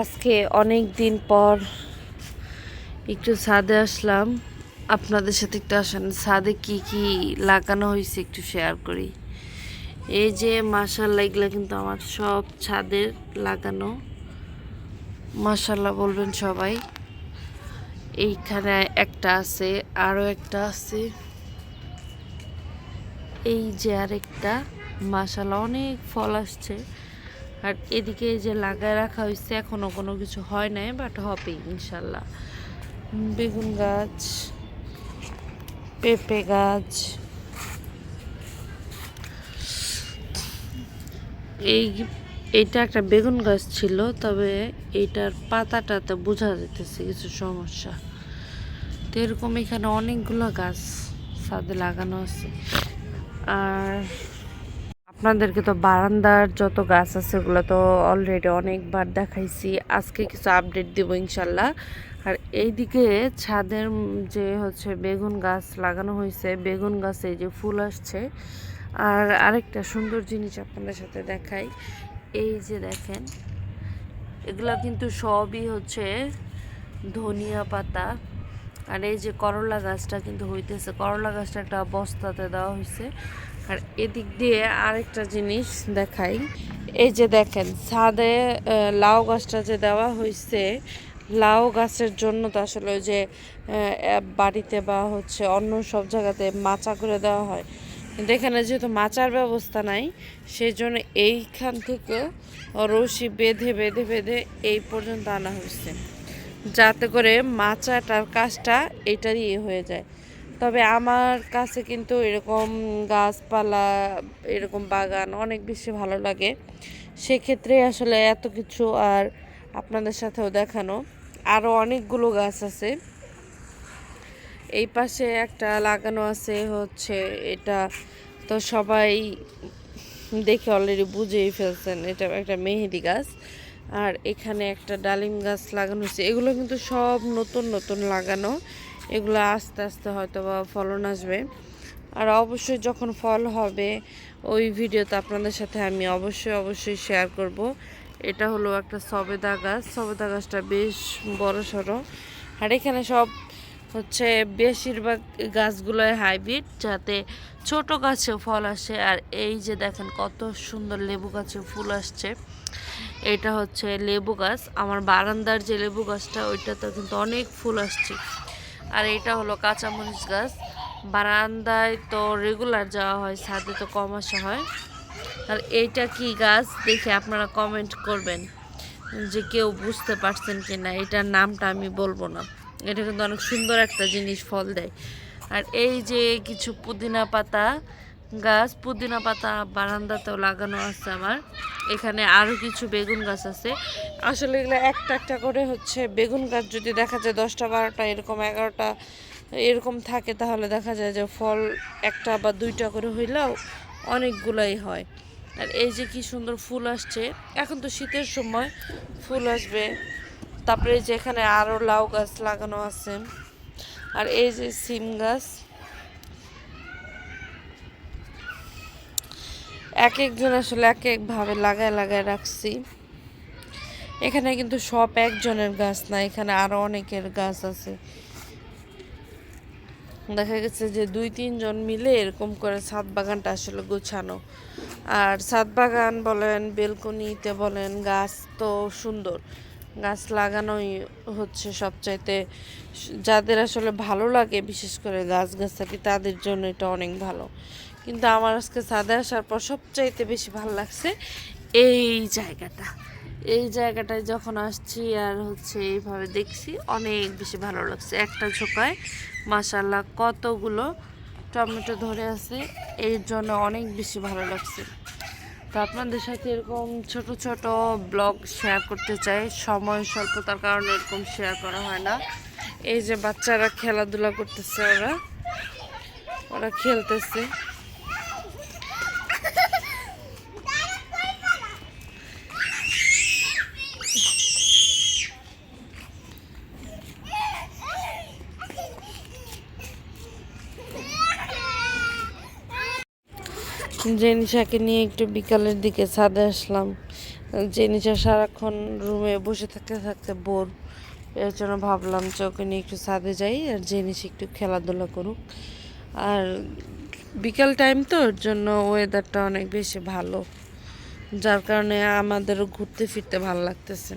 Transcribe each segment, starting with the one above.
আজকে অনেক দিন পর একটু ছাদে আসলাম। আপনাদের সাথে একটু আসেন। ছাদে কি কি লাগানো হয়েছে একটু শেয়ার করি। এই যে মাসাল্লাহ এগুলো কিন্তু আমার সব ছাদের লাগানো। মাসাল্লাহ বলবেন সবাই। এইখানে একটা আছে আরও একটা আছে। এই যে আরেকটা মাসাল্লাহ অনেক ফল আসছে। আর এদিকে যে লাগায় রাখা হয়েছে এখনও কোনো কিছু হয় নাই বাট হবে ইনশাল্লাহ। বেগুন গাছ, পেঁপে গাছ, এই এটা একটা বেগুন গাছ ছিল, তবে এইটার পাতাটাতে বোঝা যেতেছে কিছু সমস্যা। তো এরকম এখানে অনেকগুলো গাছ ছাদে লাগানো আছে। আর আপনাদেরকে তো বারান্দার যত গাছ আছে, ওগুলো তো অলরেডি অনেকবার দেখাইছি। আজকে কিছু আপডেট দেবো ইনশাল্লাহ। আর এইদিকে ছাদের যে হচ্ছে বেগুন গাছ লাগানো হয়েছে, বেগুন গাছে যে ফুল আসছে। আর আরেকটা সুন্দর জিনিস আপনাদের সাথে দেখাই। এই যে দেখেন, এগুলা কিন্তু সবই হচ্ছে ধনিয়া পাতা। আর এই যে করলা গাছটা কিন্তু হইতেছে, করলা গাছটা একটা বস্তাতে দেওয়া হয়েছে আর এদিক দিয়ে আরেকটা জিনিস দেখাই। এই যে দেখেন, ছাদে লাউ গাছটা যে দেওয়া হয়েছে লাউ গাছের জন্য তো আসলে ওই যে বাড়িতে বা হচ্ছে অন্য সব জায়গাতে মাচা করে দেওয়া হয়। কিন্তু এখানে যেহেতু মাচার ব্যবস্থা নাই সেই জন্য এইখান থেকে রশি বেঁধে বেঁধে বেঁধে এই পর্যন্ত আনা হয়েছে যাতে করে মাচাটার কাজটা এটারই ইয়ে হয়ে যায়। তবে আমার কাছে কিন্তু এরকম গাছপালা, এরকম বাগান অনেক বেশি ভালো লাগে। সেক্ষেত্রে আসলে এত কিছু আর আপনাদের সাথেও দেখানো। আরও অনেকগুলো গাছ আছে। এই পাশে একটা লাগানো আছে, হচ্ছে এটা তো সবাই দেখে অলরেডি বুঝেই ফেলছেন, এটা একটা মেহেদি গাছ। আর এখানে একটা ডালিম গাছ লাগানো হয়েছে। এগুলো কিন্তু সব নতুন নতুন লাগানো। এগুলো আস্তে আস্তে হয়তো বা ফলন আসবে। আর অবশ্যই যখন ফল হবে, ওই ভিডিওতে আপনাদের সাথে আমি অবশ্যই অবশ্যই শেয়ার করব। এটা হলো একটা সবেদা গাছ। সবেদা গাছটা বেশ বড়, সড়ো। আর এখানে সব হচ্ছে বেশিরভাগ গাছগুলোই হাইব্রিড, যাতে ছোট গাছে ফল আসে। আর এই যে দেখেন কত সুন্দর লেবু গাছে ফুল আসছে। এটা হচ্ছে লেবু গাছ। আমার বারান্দার যে লেবু গাছটা ওইটাতে কিন্তু অনেক ফুল আসছে। আর এটা হলো কাঁচামরিচ গাছ। বারান্দায় তো রেগুলার যাওয়া হয়, ছাদে তো কম আসা হয়। আর এইটা কি গাছ দেখে আপনারা কমেন্ট করবেন যে কেউ বুঝতে পারছেন কি না এটার নামটা আমি বলব না। এটা কিন্তু অনেক সুন্দর একটা জিনিস, ফল দেয়। আর এই যে কিছু পুদিনা পাতা গাছ, পুদিনা পাতা, বারান্দাতেও লাগানো আছে আমার। এখানে আরও কিছু বেগুন গাছ আছে। আসলে এগুলো একটা একটা করে হচ্ছে বেগুন গাছ যদি দেখা যায় দশটা, বারোটা, এরকম এগারোটা, এরকম থাকে, তাহলে দেখা যায় যে ফল একটা বা দুইটা করে হইলেও অনেকগুলাই হয়। আর এই যে কি সুন্দর ফুল আসছে। এখন তো শীতের সময় ফুল আসবে। তারপরে এই যে এখানে আরও লাউ গাছ লাগানো আছে। আর এই যে সিম গাছ এক একজন আসলে এক একভাবে লাগায় লাগায় রাখছি। এখানে কিন্তু সব একজনের গাছ না, এখানে আরও অনেকের গাছ আছে। দেখা গেছে যে দুই, তিনজন মিলে এরকম করে ছাদ বাগানটা আসলে গোছানো। আর ছাদ বাগান বলেন, বেলকনিতে বলেন, গাছ তো সুন্দর। গাছ লাগানোই হচ্ছে সবচাইতে যাদের আসলে ভালো লাগে, বিশেষ করে গাছ গাছালি, তাদের জন্য এটা অনেক ভালো। কিন্তু আমার আজকে ছাদে আসার পর সবচাইতে বেশি ভালো লাগছে এই জায়গাটা। এই জায়গাটায় যখন আসছি আর হচ্ছে এইভাবে দেখছি, অনেক বেশি ভালো লাগছে। একটা ঝোকায় মাসাল্লাহ কতগুলো টমেটো ধরে আছে, এর জন্য অনেক বেশি ভালো লাগছে। তো আপনাদের সাথে এরকম ছোট ছোট ব্লগ শেয়ার করতে চাই। সময় স্বল্পতার কারণে এরকম শেয়ার করা হয় না। এই যে বাচ্চারা খেলাধুলা করতেছে ওরা ওরা খেলতেছে। জেনিশাকে নিয়ে একটু বিকালের দিকে ছাদে আসলাম। নিচে সারাক্ষণ রুমে বসে থাকতে থাকতে বোর। এর জন্য ভাবলাম ওকে নিয়ে একটু ছাদে যাই আর নিচে একটু খেলাধুলা করুক। আর বিকাল টাইম তো, ওর জন্য ওয়েদারটা অনেক বেশি ভালো, যার কারণে আমাদেরও ঘুরতে ফিরতে ভালো লাগতেছে।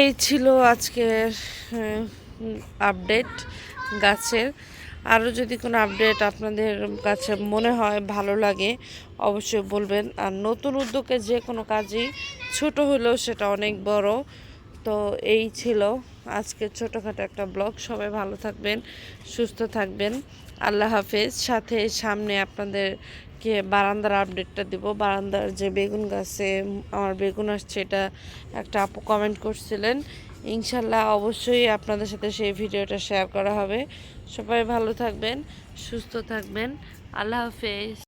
এই ছিল আজকের আপডেট গাছের। আরও যদি কোনো আপডেট আপনাদের কাছে মনে হয় ভালো লাগে, অবশ্যই বলবেন। আর নতুন উদ্যোগে যে কোনো কাজই ছোট হলেও সেটা অনেক বড়। তো এই ছিল আজকে ছোটোখাটো একটা ব্লগ। সবাই ভালো থাকবেন, সুস্থ থাকবেন। আল্লাহ হাফেজ। সাথে সামনে আপনাদেরকে বারান্দার আপডেটটা দিব। বারান্দার যে বেগুন গাছে আমার বেগুন আসছে, এটা একটা আপু কমেন্ট করছিলেন। ইনশাল্লাহ অবশ্যই আপনাদের সাথে সেই ভিডিওটা শেয়ার করা হবে। সবাই ভালো থাকবেন, সুস্থ থাকবেন। আল্লাহ হাফেজ।